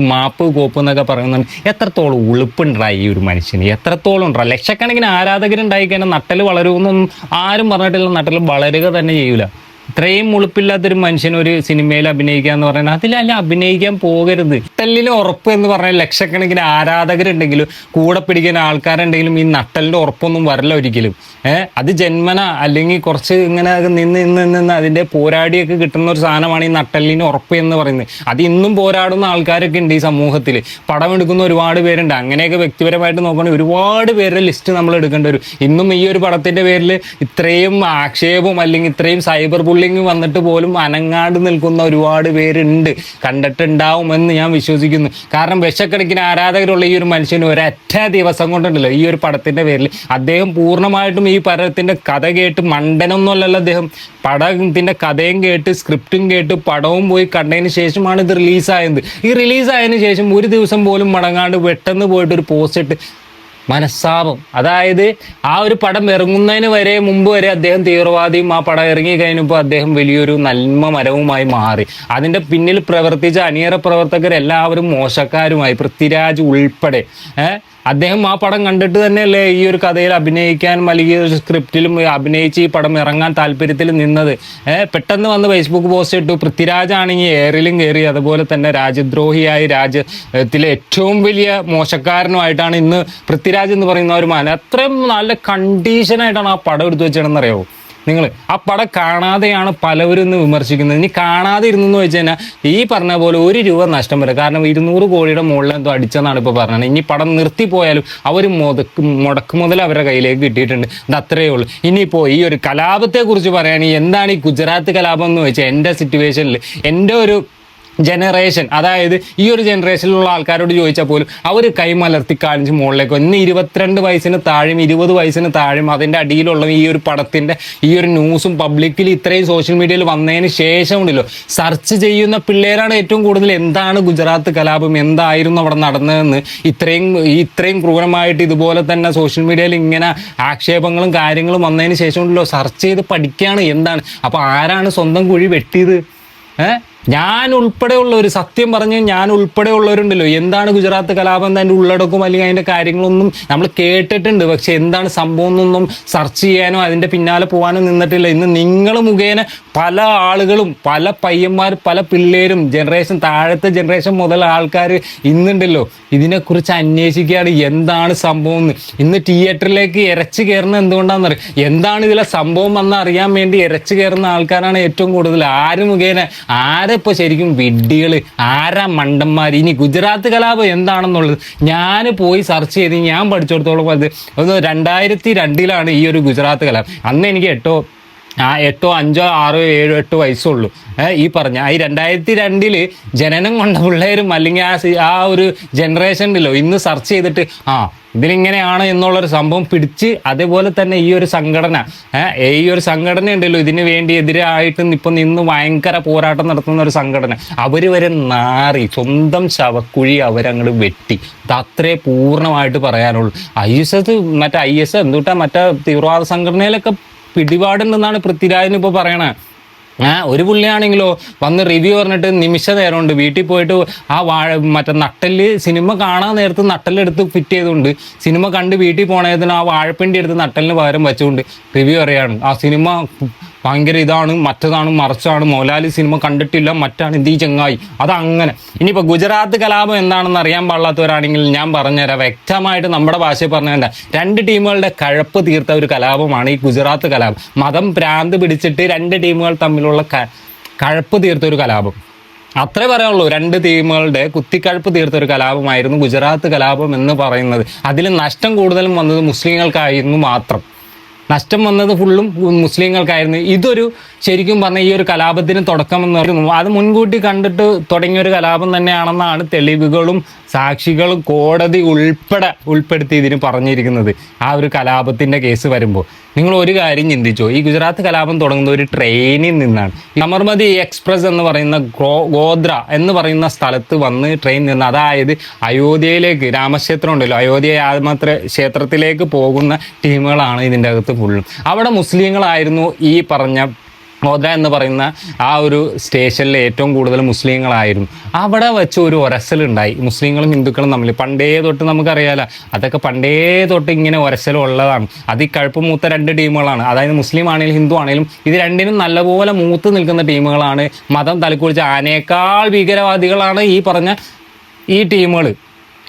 മാപ്പ് കോപ്പ് എന്നൊക്കെ പറയുന്നുണ്ട് എത്രത്തോളം ഉളുപ്പുണ്ടായി ഈ ഒരു മനുഷ്യന്? എത്രത്തോളം ഉണ്ടാ ലക്ഷക്കണക്കിന് ആരാധകരുണ്ടായി കഴിഞ്ഞാൽ നട്ടൽ വളരുമെന്നൊന്നും ആരും പറഞ്ഞിട്ടില്ല. നട്ടൽ വളരുക തന്നെ ചെയ്യൂല. ഇത്രയും മുളുപ്പില്ലാത്തൊരു മനുഷ്യൻ ഒരു സിനിമയിൽ അഭിനയിക്കുക എന്ന് പറയുന്നത് അതിലല്ല അഭിനയിക്കാൻ പോകരുത്. നട്ടലിന് ഉറപ്പ് എന്ന് പറഞ്ഞാൽ ലക്ഷക്കണക്കിന് ആരാധകരുണ്ടെങ്കിലും കൂടെ പിടിക്കുന്ന ആൾക്കാരുണ്ടെങ്കിലും ഈ നട്ടലിന്റെ ഉറപ്പൊന്നും വരില്ല ഒരിക്കലും. ഏഹ് അത് ജന്മന അല്ലെങ്കിൽ കുറച്ച് ഇങ്ങനെ നിന്ന് നിന്ന് നിന്ന് അതിന്റെ പോരാടിയൊക്കെ കിട്ടുന്ന ഒരു സാധനമാണ് ഈ നട്ടലിന് ഉറപ്പ് എന്ന് പറയുന്നത്. അത് ഇന്നും പോരാടുന്ന ആൾക്കാരൊക്കെ ഉണ്ട് ഈ സമൂഹത്തിൽ. പടം എടുക്കുന്ന ഒരുപാട് പേരുണ്ട്. അങ്ങനെയൊക്കെ വ്യക്തിപരമായിട്ട് നോക്കുകയാണെങ്കിൽ ഒരുപാട് പേരുടെ ലിസ്റ്റ് നമ്മൾ എടുക്കേണ്ടി വരും. ഇന്നും ഈ ഒരു പടത്തിന്റെ പേരിൽ ഇത്രയും ആക്ഷേപം അല്ലെങ്കിൽ ഇത്രയും സൈബർ ബുള്ളിങ് വന്നിട്ട് പോലും അനങ്ങാണ്ട് നിൽക്കുന്ന ഒരുപാട് പേരുണ്ട്. കണ്ടിട്ടുണ്ടാവുമെന്ന് ഞാൻ വിശ്വസിക്കുന്നു. കാരണം വിശക്കണക്കിന് ആരാധകരുള്ള ഈ ഒരു മനുഷ്യന് ഒരൊറ്റ ദിവസം കൊണ്ടുണ്ടല്ലോ ഈ ഒരു പടത്തിന്റെ പേരിൽ. അദ്ദേഹം പൂർണമായിട്ടും ഈ പടത്തിന്റെ കഥ കേട്ട് മണ്ടനൊന്നുമല്ലല്ലോ അദ്ദേഹം. പടത്തിന്റെ കഥയും കേട്ട് സ്ക്രിപ്റ്റും കേട്ട് പടവും പോയി കണ്ടതിന് ശേഷമാണ് ഇത് റിലീസായത്. ഈ റിലീസായതിനു ശേഷം ഒരു ദിവസം പോലും മടങ്ങാണ്ട് പെട്ടെന്ന് പോയിട്ട് ഒരു പോസ്റ്റ് ഇട്ട് മനസ്താപം അതായത് ആ ഒരു പടം ഇറങ്ങുന്നതിന് വരെ മുമ്പ് വരെ അദ്ദേഹം തീവ്രവാദിയും ആ പടം ഇറങ്ങി കഴിഞ്ഞപ്പോൾ അദ്ദേഹം വലിയൊരു നന്മ മരവുമായി മാറി. അതിന്റെ പിന്നിൽ പ്രവർത്തിച്ച അണിയറ പ്രവർത്തകർ എല്ലാവരും മോശക്കാരുമായി പൃഥ്വിരാജ് ഉൾപ്പെടെ ഏഹ്? അദ്ദേഹം ആ പടം കണ്ടിട്ട് തന്നെയല്ലേ ഈ ഒരു കഥയിൽ അഭിനയിക്കാൻ അല്ലെങ്കിൽ സ്ക്രിപ്റ്റിലും അഭിനയിച്ച് ഈ പടം ഇറങ്ങാൻ താല്പര്യത്തിൽ നിന്നത്? പെട്ടെന്ന് വന്ന് ഫേസ്ബുക്ക് പോസ്റ്റ് ഇട്ടു. പൃഥ്വിരാജാണെങ്കിൽ എയറിലും കയറി. അതുപോലെ തന്നെ രാജ്യദ്രോഹിയായി രാജ്യത്തിലെ ഏറ്റവും വലിയ മോശക്കാരനുമായിട്ടാണ് ഇന്ന് പൃഥ്വിരാജ് എന്ന് പറയുന്ന ഒരു മാന അത്രയും നല്ല കണ്ടീഷനായിട്ടാണ് ആ പടം എടുത്തു വെച്ചതെന്ന് അറിയാവോ നിങ്ങൾ ആ പടം കാണാതെയാണ് പലവരും ഇന്ന് വിമർശിക്കുന്നത്. ഇനി കാണാതെ ഇരുന്നു വെച്ച് കഴിഞ്ഞാൽ ഈ പറഞ്ഞ പോലെ ഒരു രൂപ നഷ്ടം വരും കാരണം ഇരുന്നൂറ് കോടിയുടെ മുകളിൽ എന്തോ അടിച്ചെന്നാണ് ഇപ്പോൾ പറഞ്ഞത്. ഇനി പടം നിർത്തിപ്പോയാലും അവർ മുതക്ക് മുടക്ക് മുതൽ അവരുടെ കയ്യിലേക്ക് കിട്ടിയിട്ടുണ്ട്. അത് അത്രയേ ഉള്ളൂ. ഇനിയിപ്പോൾ ഈ ഒരു കലാപത്തെക്കുറിച്ച് പറയുകയാണെങ്കിൽ എന്താണ് ഈ ഗുജറാത്ത് കലാപം എന്ന് വെച്ചാൽ എന്റെ സിറ്റുവേഷനിൽ എന്റെ ഒരു ജനറേഷൻ അതായത് ഈ ഒരു ജനറേഷനിലുള്ള ആൾക്കാരോട് ചോദിച്ചാൽ പോലും അവർ കൈമലർത്തി കാണിച്ച് മുകളിലേക്ക് ഇന്ന് ഇരുപത്തിരണ്ട് വയസ്സിന് താഴെയും ഇരുപത് വയസ്സിന് താഴെയും അതിന്റെ അടിയിലുള്ള ഈ ഒരു പടത്തിന്റെ ഈ ഒരു ന്യൂസും പബ്ലിക്കിൽ ഇത്രയും സോഷ്യൽ മീഡിയയിൽ വന്നതിന് ശേഷം ഉണ്ടല്ലോ. സെർച്ച് ചെയ്യുന്ന പിള്ളേരാണ് ഏറ്റവും കൂടുതൽ. എന്താണ് ഗുജറാത്ത് കലാപം? എന്തായിരുന്നു അവിടെ നടന്നതെന്ന് ഇത്രയും ഇത്രയും ക്രൂരമായിട്ട് ഇതുപോലെ തന്നെ സോഷ്യൽ മീഡിയയിൽ ഇങ്ങനെ ആക്ഷേപങ്ങളും കാര്യങ്ങളും വന്നതിന് ശേഷം ഉണ്ടല്ലോ. സെർച്ച് ചെയ്ത് പഠിക്കുകയാണ്. എന്താണ്? അപ്പോൾ ആരാണ് സ്വന്തം കുഴി വെട്ടിയത്? ഏഹ് ഞാൻ ഉൾപ്പെടെയുള്ള ഒരു സത്യം പറഞ്ഞ് ഞാൻ ഉൾപ്പെടെയുള്ളവരുണ്ടല്ലോ. എന്താണ് ഗുജറാത്ത് കലാപം അതിന്റെ ഉള്ളടക്കം അല്ലെങ്കിൽ അതിന്റെ കാര്യങ്ങളൊന്നും നമ്മൾ കേട്ടിട്ടുണ്ട്. പക്ഷെ എന്താണ് സംഭവം എന്നൊന്നും സെർച്ച് ചെയ്യാനോ അതിന്റെ പിന്നാലെ പോകാനോ നിന്നിട്ടില്ല. ഇന്ന് നിങ്ങൾ മുഖേന പല ആളുകളും പല പയ്യന്മാർ പല പിള്ളേരും ജനറേഷൻ താഴത്തെ ജനറേഷൻ മുതൽ ആൾക്കാർ ഇന്നുണ്ടല്ലോ ഇതിനെക്കുറിച്ച് അന്വേഷിക്കുകയാണ്. എന്താണ് സംഭവം എന്ന്? ഇന്ന് തിയേറ്ററിലേക്ക് ഇരച്ചു കയറുന്നത് എന്തുകൊണ്ടാണെന്ന് എന്താണ് ഇതിലെ സംഭവം എന്ന് അറിയാൻ വേണ്ടി ഇരച്ചു കയറുന്ന ആൾക്കാരാണ് ഏറ്റവും കൂടുതൽ. ആര് മുഖേന? ആരെ ഇപ്പോൾ ശരിക്കും വിഡ്ഢികൾ ആരാ മണ്ടന്മാർ ഇനി ഗുജറാത്ത് കലാപം എന്താണെന്നുള്ളത് ഞാൻ പോയി സെർച്ച് ചെയ്ത് ഞാൻ പഠിച്ചിടത്തോളം അത് ഒന്ന് രണ്ടായിരത്തി രണ്ടിലാണ് ഈ ഒരു ഗുജറാത്ത് കലാപം. അന്ന് എനിക്ക് എട്ടോ ആ എട്ടോ അഞ്ചോ ആറോ ഏഴോ എട്ടോ വയസ്സുള്ളൂ. ഈ പറഞ്ഞ ഈ രണ്ടായിരത്തി രണ്ടിൽ ജനനം കൊണ്ട പിള്ളേരും അല്ലെങ്കിൽ ആ ആ ഒരു ജനറേഷൻ ഉണ്ടല്ലോ ഇന്ന് സെർച്ച് ചെയ്തിട്ട് ആ ഇതിനിങ്ങനെയാണ് എന്നുള്ളൊരു സംഭവം പിടിച്ച് അതേപോലെ തന്നെ ഈ ഒരു സംഘടന ഈ ഒരു സംഘടന ഉണ്ടല്ലോ ഇതിന് വേണ്ടി എതിരായിട്ട് ഇപ്പം നിന്ന് ഭയങ്കര പോരാട്ടം നടത്തുന്ന ഒരു സംഘടന. അവർ വരെ നാറി സ്വന്തം ശവക്കുഴി അവരങ്ങോട്ട് വെട്ടി. അത്രേ പൂർണമായിട്ട് പറയാനുള്ളൂ. ഐ എസ് എസ് മറ്റേ ഐ എസ് എന്തുട്ടാ മറ്റേ തീവ്രവാദ സംഘടനയിലൊക്കെ പിടിപാടുണ്ടെന്നാണ് പൃഥ്വിരാജിന് ഇപ്പോൾ പറയണേ. ഒരു പുള്ളിയാണെങ്കിലോ വന്ന് റിവ്യൂ പറഞ്ഞിട്ട് നിമിഷ നേരമുണ്ട്. വീട്ടിൽ പോയിട്ട് ആ വാഴ മറ്റേ നട്ടൽ സിനിമ കാണാൻ നേരത്ത് നട്ടലെടുത്ത് ഫിറ്റ് ചെയ്തുകൊണ്ട് സിനിമ കണ്ട് വീട്ടിൽ പോണതിന് ആ വാഴപ്പിണ്ടി എടുത്ത് നട്ടലിന് പകരം വെച്ചുകൊണ്ട് റിവ്യൂ അറിയാണ് ആ സിനിമ ഭയങ്കര ഇതാണ് മറ്റതാണ് മറിച്ചാണ് മോലാലി സിനിമ കണ്ടിട്ടില്ല മറ്റാണ് ഇന്ത്യ ചെങ്ങായി. അതങ്ങനെ. ഇനിയിപ്പോൾ ഗുജറാത്ത് കലാപം എന്താണെന്ന് അറിയാൻ പാടില്ലാത്തവരാണെങ്കിൽ ഞാൻ പറഞ്ഞുതരാം. വ്യക്തമായിട്ട് നമ്മുടെ ഭാഷയിൽ പറഞ്ഞ രണ്ട് ടീമുകളുടെ കഴപ്പ് തീർത്ത ഒരു കലാപമാണ് ഈ ഗുജറാത്ത് കലാപം. മതം ഭ്രാന്ത് പിടിച്ചിട്ട് രണ്ട് ടീമുകൾ തമ്മിലുള്ള കഴപ്പ് തീർത്ത ഒരു കലാപം. അത്രേ പറയാനുള്ളൂ. രണ്ട് ടീമുകളുടെ കുത്തിക്കഴപ്പ് തീർത്ത ഒരു കലാപമായിരുന്നു ഗുജറാത്ത് കലാപം എന്ന് പറയുന്നത്. അതിൽ നഷ്ടം കൂടുതലും വന്നത് മുസ്ലിങ്ങൾക്കായിരുന്നു മാത്രം. നഷ്ടം വന്നത് ഫുള്ളും മുസ്ലിങ്ങൾക്കായിരുന്നു. ഇതൊരു ശരിക്കും പറഞ്ഞ ഈ ഒരു കലാപത്തിന് തുടക്കം എന്ന് പറയുന്നു. അത് മുൻകൂട്ടി കണ്ടിട്ട് തുടങ്ങിയ ഒരു കലാപം തന്നെയാണെന്നാണ് തെളിവുകളും സാക്ഷികളും കോടതി ഉൾപ്പെടെ ഉൾപ്പെടുത്തി ഇതിന് പറഞ്ഞിരിക്കുന്നത് ആ ഒരു കലാപത്തിന്റെ കേസ് വരുമ്പോൾ. നിങ്ങൾ ഒരു കാര്യം ചിന്തിച്ചോ ഈ ഗുജറാത്ത് കലാപം തുടങ്ങുന്ന ഒരു ട്രെയിനിൽ നിന്നാണ്. സമർമതി എക്സ്പ്രസ് എന്ന് പറയുന്ന ഗോദ്ര എന്ന് പറയുന്ന സ്ഥലത്ത് വന്ന് ട്രെയിൻ നിന്ന് അതായത് അയോധ്യയിലേക്ക് രാമക്ഷേത്രം ഉണ്ടല്ലോ അയോധ്യ രാമത്ര ക്ഷേത്രത്തിലേക്ക് പോകുന്ന ടീമുകളാണ് ഇതിന്റെ അകത്ത് ഫുള്ളും. അവിടെ മുസ്ലിങ്ങളായിരുന്നു ഈ പറഞ്ഞ മോദ്ര എന്ന് പറയുന്ന ആ ഒരു സ്റ്റേഷനിൽ ഏറ്റവും കൂടുതൽ മുസ്ലിങ്ങളായിരുന്നു. അവിടെ വെച്ച് ഒരു ഒരസലുണ്ടായി. മുസ്ലിങ്ങളും ഹിന്ദുക്കളും തമ്മിൽ. പണ്ടേ തൊട്ട് നമുക്കറിയാലോ അതൊക്കെ പണ്ടേ തൊട്ട് ഇങ്ങനെ ഒരസലുള്ളതാണ്. അത് ഈ കഴുപ്പ് മൂത്ത രണ്ട് ടീമുകളാണ്. അതായത് മുസ്ലിം ആണെങ്കിലും ഹിന്ദു ആണെങ്കിലും ഇത് രണ്ടിനും നല്ലപോലെ മൂത്ത് നിൽക്കുന്ന ടീമുകളാണ്. മതം തലക്കുറിച്ച് ആനേക്കാൾ ഭീകരവാദികളാണ് ഈ പറഞ്ഞ ഈ ടീമുകൾ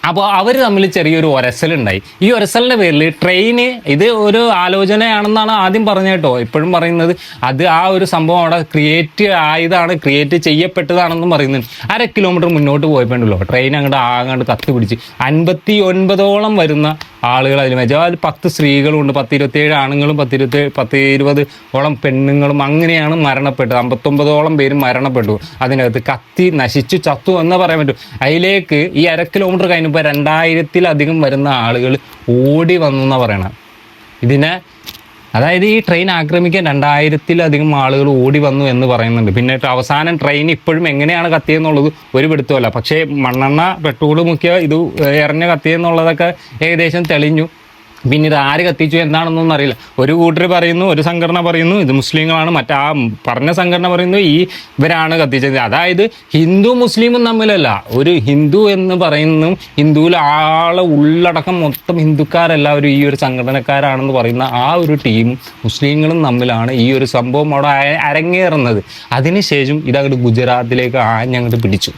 അപ്പോൾ അവർ തമ്മിൽ ചെറിയൊരു ഒരസലുണ്ടായി. ഈ ഒരസലിന്റെ പേരിൽ ട്രെയിന് ഇത് ഒരു ആലോചനയാണെന്നാണ് ആദ്യം പറഞ്ഞ കേട്ടോ. ഇപ്പോഴും പറയുന്നത് അത് ആ ഒരു സംഭവം അവിടെ ക്രിയേറ്റ് ആയതാണ് ക്രിയേറ്റ് ചെയ്യപ്പെട്ടതാണെന്നും പറയുന്നുണ്ട്. അര കിലോമീറ്റർ മുന്നോട്ട് പോയപ്പോണ്ടല്ലോ ട്രെയിൻ അങ്ങോട്ട് ആകാണ്ട് കത്തി പിടിച്ച്. അൻപത്തി ഒൻപതോളം വരുന്ന ആളുകൾ അതിൽ വെച്ചാൽ അതിൽ പത്ത് സ്ത്രീകളും ഉണ്ട് പത്ത് ഇരുപത്തേഴ് ആണുങ്ങളും പത്ത് ഇരുപത്തേഴ് പത്ത് ഇരുപത് ഓളം പെണ്ണുങ്ങളും അങ്ങനെയാണ് മരണപ്പെട്ടത്. അമ്പത്തൊമ്പതോളം പേരും മരണപ്പെട്ടു. അതിനകത്ത് കത്തി നശിച്ചു ചത്തു എന്ന് പറയാൻ പറ്റും. അതിലേക്ക് ഈ അര കിലോമീറ്റർ കഴിഞ്ഞപ്പോൾ രണ്ടായിരത്തിലധികം വരുന്ന ആളുകൾ ഓടി വന്നു എന്നാണ് പറയണത് ഇതിനെ അതായത് ഈ ട്രെയിൻ ആക്രമിക്കാൻ രണ്ടായിരത്തിലധികം ആളുകൾ ഓടി വന്നു എന്ന് പറയുന്നുണ്ട്. പിന്നെ അവസാനം ട്രെയിൻ ഇപ്പോഴും എങ്ങനെയാണ് കത്തിയെന്നുള്ളത് ഒരു പിടുത്തമല്ല പക്ഷേ മണ്ണെണ്ണ പെട്രോൾ മുക്കിയ ഇത് എറിഞ്ഞ കത്തിയെന്നുള്ളതൊക്കെ ഏകദേശം തെളിഞ്ഞു. പിന്നെ ഇത് ആര് കത്തിച്ചു എന്താണെന്നൊന്നും അറിയില്ല. ഒരു കൂട്ടർ പറയുന്നു ഒരു സംഘടന പറയുന്നു ഇത് മുസ്ലിങ്ങളാണ് മറ്റാ പറഞ്ഞ സംഘടന പറയുന്നു ഈ ഇവരാണ് കത്തിച്ചത്. അതായത് ഹിന്ദു മുസ്ലിമും തമ്മിലല്ല. ഒരു ഹിന്ദു എന്ന് പറയുന്നു ഹിന്ദുവിൽ ആളെ ഉള്ളടക്കം മൊത്തം ഹിന്ദുക്കാരെല്ലാവരും ഈ ഒരു സംഘടനക്കാരാണെന്ന് പറയുന്ന ആ ഒരു ടീം മുസ്ലിങ്ങളും തമ്മിലാണ് ഈ ഒരു സംഭവം അവിടെ അര- അരങ്ങേറുന്നത്. അതിനുശേഷം ഇതങ്ങോട്ട് ഗുജറാത്തിലേക്ക് ആഞ്ഞങ്ങോട്ട് പിടിച്ചു.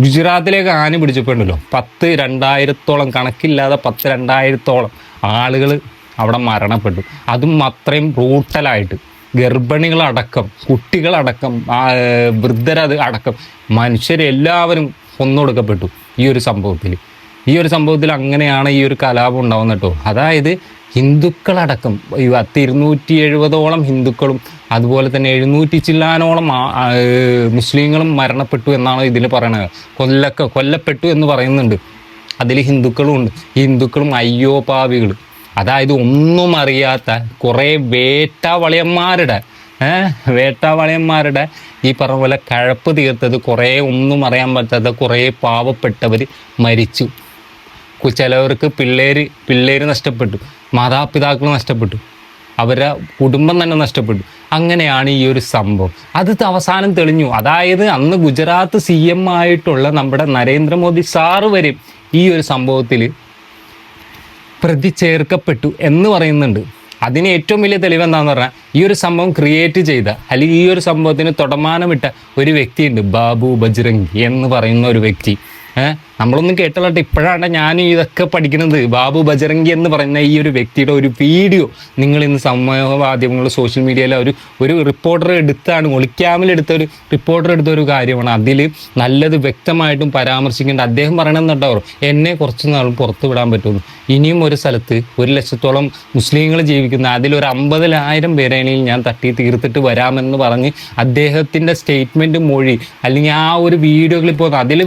ഗുജറാത്തിലേക്ക് ആന പിടിച്ചപ്പോണ്ടല്ലോ പത്ത് രണ്ടായിരത്തോളം കണക്കില്ലാതെ പത്ത് രണ്ടായിരത്തോളം ആളുകൾ അവിടെ മരണപ്പെട്ടു. അതും അത്രയും ബ്രൂട്ടലായിട്ട് ഗർഭിണികളടക്കം കുട്ടികളടക്കം വൃദ്ധരത് അടക്കം മനുഷ്യരെല്ലാവരും കൊന്നൊടുക്കപ്പെട്ടു ഈ ഒരു സംഭവത്തിൽ. ഈ ഒരു സംഭവത്തിൽ അങ്ങനെയാണ് ഈ ഒരു കലാപം ഉണ്ടാവുന്നത് കേട്ടോ. അതായത് ഹിന്ദുക്കളടക്കം പത്ത് ഇരുന്നൂറ്റി എഴുപതോളം ഹിന്ദുക്കളും അതുപോലെ തന്നെ എഴുന്നൂറ്റി ചില്ലാനോളം മുസ്ലിങ്ങളും മരണപ്പെട്ടു എന്നാണ് ഇതിൽ പറയുന്നത് കൊല്ലക്ക കൊല്ലപ്പെട്ടു എന്ന് പറയുന്നുണ്ട്. അതിൽ ഹിന്ദുക്കളും ഉണ്ട്. ഹിന്ദുക്കളും അയ്യോ പാവികൾ അതായത് ഒന്നും അറിയാത്ത കുറേ വേട്ടാവളിയന്മാരുടെ വേട്ടാവളയന്മാരുടെ ഈ പറഞ്ഞ പോലെ കഴപ്പ് തീർത്തത് കുറേ ഒന്നും അറിയാൻ പറ്റാത്ത കുറേ പാവപ്പെട്ടവർ മരിച്ചു. ചിലവർക്ക് പിള്ളേർ പിള്ളേർ നഷ്ടപ്പെട്ടു. മാതാപിതാക്കൾ നഷ്ടപ്പെട്ടു. അവരുടെ കുടുംബം തന്നെ നഷ്ടപ്പെട്ടു. അങ്ങനെയാണ് ഈ ഒരു സംഭവം. അത് അവസാനം തെളിഞ്ഞു. അതായത് അന്ന് ഗുജറാത്ത് സി എം ആയിട്ടുള്ള നമ്മുടെ നരേന്ദ്രമോദി സാറ് വരെ ഈ ഒരു സംഭവത്തിൽ പ്രതി ചേർക്കപ്പെട്ടു എന്ന് പറയുന്നുണ്ട്. അതിന് ഏറ്റവും വലിയ തെളിവ് എന്താണെന്ന് പറഞ്ഞാൽ ഈ ഒരു സംഭവം ക്രിയേറ്റ് ചെയ്ത അല്ലെങ്കിൽ ഈ ഒരു സംഭവത്തിന് തുടമാനമിട്ട ഒരു വ്യക്തിയുണ്ട് ബാബു ബജ്രംഗി എന്ന് പറയുന്ന ഒരു വ്യക്തി. നമ്മളൊന്നും കേട്ടല്ലോട്ടെ. ഇപ്പോഴാണ് ഞാൻ ഇതൊക്കെ പഠിക്കുന്നത്. ബാബു ബജറങ്കി എന്ന് പറയുന്ന ഈ ഒരു വ്യക്തിയുടെ ഒരു വീഡിയോ നിങ്ങൾ ഇന്ന് സമൂഹ മാധ്യമങ്ങൾ സോഷ്യൽ മീഡിയയിൽ ഒരു ഒരു റിപ്പോർട്ടർ എടുത്താണ് ഒളിക്കാമിൽ എടുത്ത ഒരു റിപ്പോർട്ടർ എടുത്ത ഒരു കാര്യമാണ്. അതിൽ നല്ലത് വ്യക്തമായിട്ടും പരാമർശിക്കേണ്ട. അദ്ദേഹം പറയണമെന്നുണ്ടോ എന്നെ കുറച്ച് നാൾ പുറത്തു വിടാൻ പറ്റുന്നു ഇനിയും ഒരു സ്ഥലത്ത് ഒരു ലക്ഷത്തോളം മുസ്ലിങ്ങൾ ജീവിക്കുന്ന അതിലൊരു അമ്പതിലായിരം പേരാണെങ്കിൽ ഞാൻ തട്ടി തീർത്തിട്ട് വരാമെന്ന് പറഞ്ഞ് അദ്ദേഹത്തിന്റെ സ്റ്റേറ്റ്മെന്റ് മൊഴി അല്ലെങ്കിൽ ആ ഒരു വീഡിയോകളിൽ പോകുന്ന അതിൽ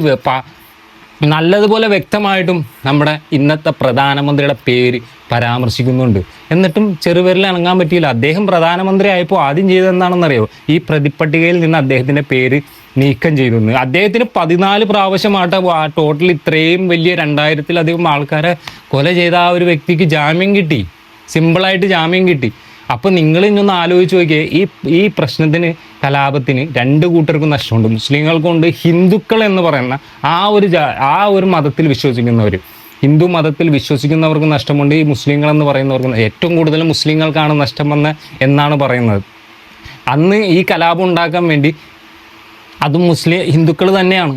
നല്ലതുപോലെ വ്യക്തമായിട്ടും നമ്മുടെ ഇന്നത്തെ പ്രധാനമന്ത്രിയുടെ പേര് പരാമർശിക്കുന്നുണ്ട്. എന്നിട്ടും ചെറുപേരിൽ അണങ്ങാൻ പറ്റിയില്ല. അദ്ദേഹം പ്രധാനമന്ത്രി ആയപ്പോൾ ആദ്യം ചെയ്തതെന്താണെന്നറിയോ? ഈ പ്രതിപ്പട്ടികയിൽ നിന്ന് അദ്ദേഹത്തിന്റെ പേര് നീക്കം ചെയ്തു. അദ്ദേഹത്തിന് പതിനാല് പ്രാവശ്യമായിട്ട് ആ ടോട്ടൽ ഇത്രയും വലിയ രണ്ടായിരത്തിലധികം ആൾക്കാരെ കൊല ചെയ്ത ആ ഒരു വ്യക്തിക്ക് ജാമ്യം കിട്ടി. സിമ്പിളായിട്ട് ജാമ്യം കിട്ടി. അപ്പോൾ നിങ്ങൾ ഇന്നൊന്ന് ആലോചിച്ച് നോക്കിയേ ഈ ഈ പ്രശ്നത്തിന് കലാപത്തിന് രണ്ട് കൂട്ടർക്കും നഷ്ടമുണ്ട്. മുസ്ലിങ്ങൾക്കുണ്ട് ഹിന്ദുക്കൾ എന്ന് പറയുന്ന ആ ഒരു ആ ഒരു മതത്തിൽ വിശ്വസിക്കുന്നവർ ഹിന്ദു മതത്തിൽ വിശ്വസിക്കുന്നവർക്ക് നഷ്ടമുണ്ട് ഈ മുസ്ലിങ്ങൾ എന്ന് പറയുന്നവർക്ക് ഏറ്റവും കൂടുതൽ മുസ്ലിങ്ങൾക്കാണ് നഷ്ടം വന്ന എന്നാണ് പറയുന്നത്. അന്ന് ഈ കലാപം ഉണ്ടാക്കാൻ വേണ്ടി അതും മുസ്ലിം ഹിന്ദുക്കൾ തന്നെയാണ്.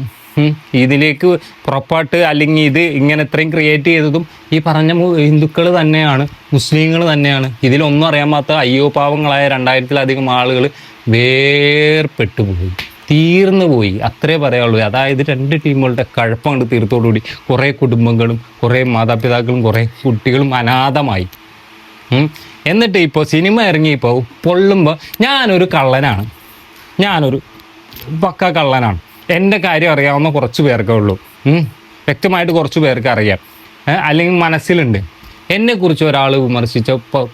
ഇതിലേക്ക് പുറപ്പാട്ട് അല്ലെങ്കിൽ ഇത് ഇങ്ങനെ ഇത്രയും ക്രിയേറ്റ് ചെയ്തതും ഈ പറഞ്ഞ ഹിന്ദുക്കൾ തന്നെയാണ് മുസ്ലിങ്ങൾ തന്നെയാണ്. ഇതിലൊന്നും അറിയാൻ മാത്രം അയ്യോ പാവങ്ങളായ രണ്ടായിരത്തിലധികം ആളുകൾ വേർപെട്ടു പോയി. തീർന്നു പോയി. അത്രേ പറയാനുള്ളൂ. അതായത് രണ്ട് ടീമുകളുടെ കഴപ്പം കണ്ട് തീർത്തോടുകൂടി കുറേ കുടുംബങ്ങളും കുറേ മാതാപിതാക്കളും കുറേ കുട്ടികളും അനാഥമായി. എന്നിട്ട് ഇപ്പോൾ സിനിമ ഇറങ്ങിയപ്പോൾ പൊള്ളുമ്പോൾ ഞാനൊരു കള്ളനാണ്. ഞാനൊരു പക്ക കള്ളനാണ്. എന്റെ കാര്യം അറിയാവുന്ന കുറച്ച് പേർക്കേ ഉള്ളൂ. വ്യക്തമായിട്ട് കുറച്ച് പേർക്ക് അറിയാം. അല്ലെങ്കിൽ മനസ്സിലുണ്ട്. എന്നെക്കുറിച്ച് ഒരാൾ വിമർശിച്ച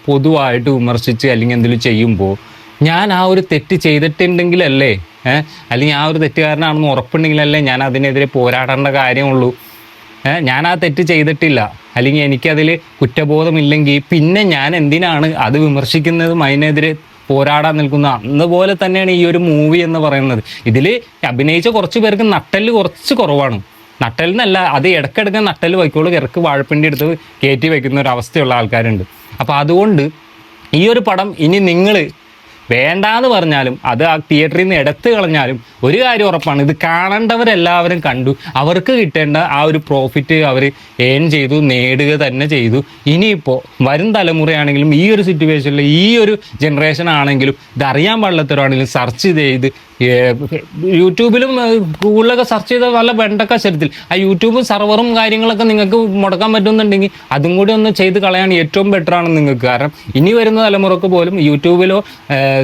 പൊതുവായിട്ട് വിമർശിച്ച് അല്ലെങ്കിൽ എന്തെങ്കിലും ചെയ്യുമ്പോൾ ഞാൻ ആ ഒരു തെറ്റ് ചെയ്തിട്ടുണ്ടെങ്കിലല്ലേ അല്ലെങ്കിൽ ആ ഒരു തെറ്റുകാരനാണെന്ന് ഉറപ്പുണ്ടെങ്കിലല്ലേ ഞാൻ അതിനെതിരെ പോരാടേണ്ട കാര്യമുള്ളൂ. ഞാൻ ആ തെറ്റ് ചെയ്തിട്ടില്ല. അല്ലെങ്കിൽ എനിക്കതിൽ കുറ്റബോധമില്ലെങ്കിൽ പിന്നെ ഞാൻ എന്തിനാണ് അത് വിമർശിക്കുന്നതും അതിനെതിരെ പോരാടാൻ നിൽക്കുന്ന പോലെ തന്നെയാണ് ഈ ഒരു മൂവി എന്ന് പറയുന്നത്. ഇതിൽ അഭിനയിച്ച കുറച്ച് പേർക്ക് നട്ടൽ കുറച്ച് കുറവാണ്. നട്ടലിനല്ല അത് ഇടയ്ക്കിടയ്ക്ക് നട്ടൽ വയ്ക്കുള്ളൂ. ഇറക്ക് വാഴപ്പിണ്ടി എടുത്ത് കയറ്റി വയ്ക്കുന്ന ഒരു അവസ്ഥയുള്ള ആൾക്കാരുണ്ട്. അപ്പോൾ അതുകൊണ്ട് ഈ ഒരു പടം ഇനി നിങ്ങൾ വേണ്ടാന്ന് പറഞ്ഞാലും അത് ആ തിയേറ്ററിൽ നിന്ന് എടുത്തു കളഞ്ഞാലും ഒരു കാര്യം ഉറപ്പാണ്. ഇത് കാണേണ്ടവരെല്ലാവരും കണ്ടു. അവർക്ക് കിട്ടേണ്ട ആ ഒരു പ്രോഫിറ്റ് അവർ ഏൺ ചെയ്തു നേടുക തന്നെ ചെയ്തു. ഇനിയിപ്പോൾ വരും തലമുറയാണെങ്കിലും ഈ ഒരു സിറ്റുവേഷനിൽ ഈ ഒരു ജനറേഷൻ ആണെങ്കിലും ഇതറിയാൻ പാടില്ലാത്തവരാണെങ്കിലും സെർച്ച് ചെയ്ത് യൂട്യൂബിലും ഗൂഗിളിലൊക്കെ സെർച്ച് ചെയ്ത നല്ല വെണ്ടക്ക ശരത്തിൽ. ആ യൂട്യൂബും സെർവറും കാര്യങ്ങളൊക്കെ നിങ്ങൾക്ക് മുടക്കാൻ പറ്റുന്നുണ്ടെങ്കിൽ അതും കൂടി ഒന്ന് ചെയ്ത് കളയാൻ ഏറ്റവും ബെറ്റർ ആണ് നിങ്ങൾക്ക്. കാരണം ഇനി വരുന്ന തലമുറയ്ക്ക് പോലും യൂട്യൂബിലോ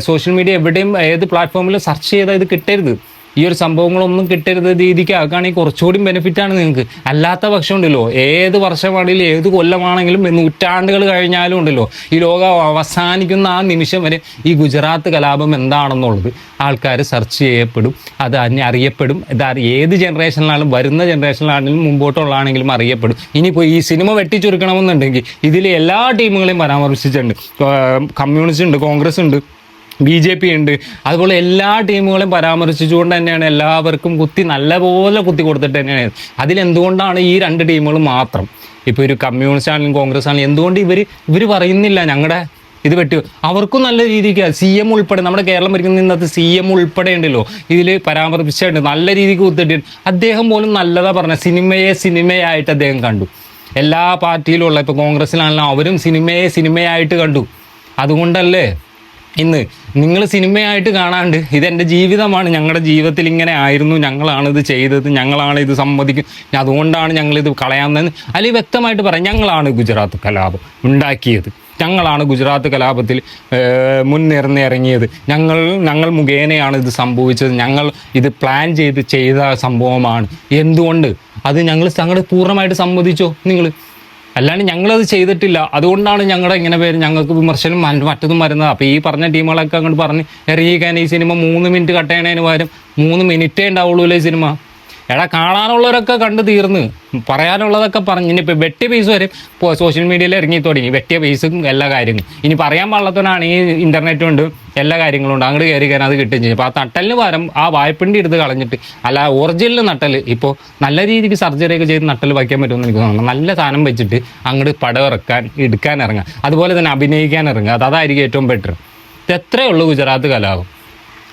സോഷ്യൽ മീഡിയ എവിടെയും ഏത് പ്ലാറ്റ്ഫോമിലും സെർച്ച് ചെയ്താൽ ഇത് കിട്ടരുത്. ഈ ഒരു സംഭവങ്ങളൊന്നും കിട്ടരുത് രീതിക്ക്. ആക്കുകയാണെങ്കിൽ കുറച്ചുകൂടി ബെനിഫിറ്റ് ആണ് നിങ്ങൾക്ക്. അല്ലാത്ത പക്ഷം ഉണ്ടല്ലോ ഏത് വർഷമാണെങ്കിലും ഏത് കൊല്ലമാണെങ്കിലും നൂറ്റാണ്ടുകൾ കഴിഞ്ഞാലും ഉണ്ടല്ലോ ഈ ലോകം അവസാനിക്കുന്ന ആ നിമിഷം വരെ ഈ ഗുജറാത്ത് കലാപം എന്താണെന്നുള്ളത് ആൾക്കാർ സെർച്ച് ചെയ്യപ്പെടും അത് അറിയപ്പെടും. ഇത് ഏത് ജനറേഷനിലാണെങ്കിലും വരുന്ന ജനറേഷനിലാണെങ്കിലും മുമ്പോട്ടുള്ളതാണെങ്കിലും അറിയപ്പെടും. ഇനിയിപ്പോൾ ഈ സിനിമ വെട്ടിച്ചുരുക്കണമെന്നുണ്ടെങ്കിൽ ഇതിൽ എല്ലാ ടീമുകളെയും പരാമർശിച്ചിട്ടുണ്ട്. കമ്മ്യൂണിസ്റ്റ് ഉണ്ട് കോൺഗ്രസ് ഉണ്ട്. ബി ജെ പി ഉണ്ട്. അതുപോലെ എല്ലാ ടീമുകളെയും പരാമർശിച്ചുകൊണ്ട് തന്നെയാണ് എല്ലാവർക്കും കുത്തി നല്ലപോലെ കുത്തി കൊടുത്തിട്ട് തന്നെയാണ്. അതിലെന്തുകൊണ്ടാണ് ഈ രണ്ട് ടീമുകൾ മാത്രം? ഇപ്പോൾ ഒരു കമ്മ്യൂണിസ്റ്റ് ആണെങ്കിലും കോൺഗ്രസ് ആണെങ്കിലും എന്തുകൊണ്ട് ഇവർ ഇവർ പറയുന്നില്ല ഞങ്ങളുടെ ഇത് വെട്ടി അവർക്കും നല്ല രീതിക്ക് സി എം ഉൾപ്പെടെ നമ്മുടെ കേരളം ഭരിക്കുന്ന ഇന്നത്തെ സി എം ഉൾപ്പെടെ ഉണ്ടല്ലോ. ഇതിൽ പരാമർശിച്ചിട്ടുണ്ട്. നല്ല രീതിക്ക് കുത്തിട്ട് അദ്ദേഹം പോലും നല്ലതാ പറഞ്ഞ സിനിമയെ സിനിമയായിട്ട് അദ്ദേഹം കണ്ടു. എല്ലാ പാർട്ടിയിലുള്ള ഇപ്പോൾ കോൺഗ്രസ്സിലാണെങ്കിലും അവരും സിനിമയെ സിനിമയായിട്ട് കണ്ടു. അതുകൊണ്ടല്ലേ ഇന്ന് നിങ്ങൾ സിനിമയായിട്ട് കാണാണ്ട് ഇതെന്റെ ജീവിതമാണ്. ഞങ്ങളുടെ ജീവിതത്തിൽ ഇങ്ങനെ ആയിരുന്നു. ഞങ്ങളാണ് ഇത് ചെയ്തത്. ഞങ്ങളാണ് ഇത് സമ്മതിക്കും അതുകൊണ്ടാണ് ഞങ്ങളിത് കളയാമെന്ന് അല്ലെങ്കിൽ വ്യക്തമായിട്ട് പറയാം. ഞങ്ങളാണ് ഗുജറാത്ത് കലാപം ഉണ്ടാക്കിയത്. ഞങ്ങളാണ് ഗുജറാത്ത് കലാപത്തിൽ ഇറങ്ങിയത്. ഞങ്ങൾ ഞങ്ങൾ മുഖേനയാണ് ഇത് സംഭവിച്ചത്. ഞങ്ങൾ ഇത് പ്ലാൻ ചെയ്ത് ചെയ്ത സംഭവമാണ്. എന്തുകൊണ്ട്? അത് ഞങ്ങൾ ഞങ്ങൾ പൂർണമായിട്ട് സമ്മതിച്ചോ നിങ്ങൾ? അല്ലാണ്ട് ഞങ്ങളത് ചെയ്തിട്ടില്ല. അതുകൊണ്ടാണ് ഞങ്ങളുടെ ഇങ്ങനെ പേര് ഞങ്ങൾക്ക് വിമർശനം മറ്റൊന്നും വരുന്നത്. അപ്പോൾ ഈ പറഞ്ഞ ടീമുകളൊക്കെ അങ്ങോട്ട് പറഞ്ഞ് ഇറങ്ങിക്കാൻ ഈ സിനിമ മൂന്ന് മിനിറ്റ് കട്ട് ചെയ്യണതിന് പകരം മൂന്ന് മിനിറ്റേ ഉണ്ടാവുള്ളൂ ഈ സിനിമ? എടാ കാണാനുള്ളവരൊക്കെ കണ്ടു തീർന്ന്. പറയാനുള്ളതൊക്കെ പറഞ്ഞു. ഇനിയിപ്പോൾ വെട്ടിയ പീസ് വരെ സോഷ്യൽ മീഡിയയിൽ ഇറങ്ങി തുടങ്ങി വെട്ടിയ പീസും എല്ലാ കാര്യങ്ങളും. ഇനി പറയാൻ പാടില്ലാത്തവനാണ് ഈ ഇന്റർനെറ്റും ഉണ്ട് എല്ലാ കാര്യങ്ങളും ഉണ്ട്. അങ്ങോട്ട് കയറി കയറാൻ അത് കിട്ടുകയും ചെയ്യും. അപ്പോൾ ആ തട്ടലിന് പകരം ആ വായ്പിണ്ടി എടുത്ത് കളഞ്ഞിട്ട് അല്ല ഒറിജിനൽ നട്ടൽ ഇപ്പോൾ നല്ല രീതിക്ക് സർജറി ഒക്കെ ചെയ്ത് നട്ടൽ വയ്ക്കാൻ പറ്റുമെന്ന് എനിക്ക് തോന്നുന്നു. നല്ല സാധനം വെച്ചിട്ട് അങ്ങോട്ട് പടം ഇറക്കാൻ എടുക്കാൻ ഇറങ്ങുക. അതുപോലെ തന്നെ അഭിനയിക്കാൻ ഇറങ്ങുക. അത് അതായിരിക്കും ഏറ്റവും ബെറ്റർ ഇത് എത്രയേ ഉള്ളൂ ഗുജറാത്ത് കലാപം.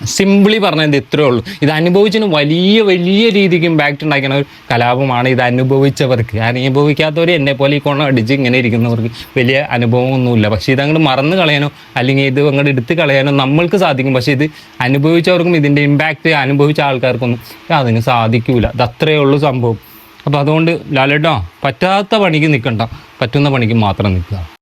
സിംപിളി പറഞ്ഞത് ഇത്രേ ഉള്ളൂ. ഇത് അനുഭവിച്ചതിന് വലിയ വലിയ രീതിക്ക് ഇമ്പാക്റ്റ് ഉണ്ടാക്കുന്ന ഒരു കലാപമാണ് ഇത് അനുഭവിച്ചവർക്ക്. അനുഭവിക്കാത്തവർ എന്നെ പോലെ ഈ കൊണം അടിച്ച് ഇങ്ങനെ ഇരിക്കുന്നവർക്ക് വലിയ അനുഭവമൊന്നുമില്ല. പക്ഷേ ഇതങ്ങോട്ട് മറന്നു കളയാനോ അല്ലെങ്കിൽ ഇത് അങ്ങോട്ട് എടുത്ത് കളയാനോ നമ്മൾക്ക് സാധിക്കും. പക്ഷേ ഇത് അനുഭവിച്ചവർക്കും ഇതിന്റെ ഇമ്പാക്റ്റ് അനുഭവിച്ച ആൾക്കാർക്കൊന്നും അതിന് സാധിക്കില്ല ഇത് അത്രയേ ഉള്ളൂ സംഭവം. അപ്പോൾ അതുകൊണ്ട് ലാലേട്ടോ പറ്റാത്ത പണിക്ക് നിൽക്കണ്ട. പറ്റുന്ന പണിക്ക് മാത്രം നിൽക്കുക.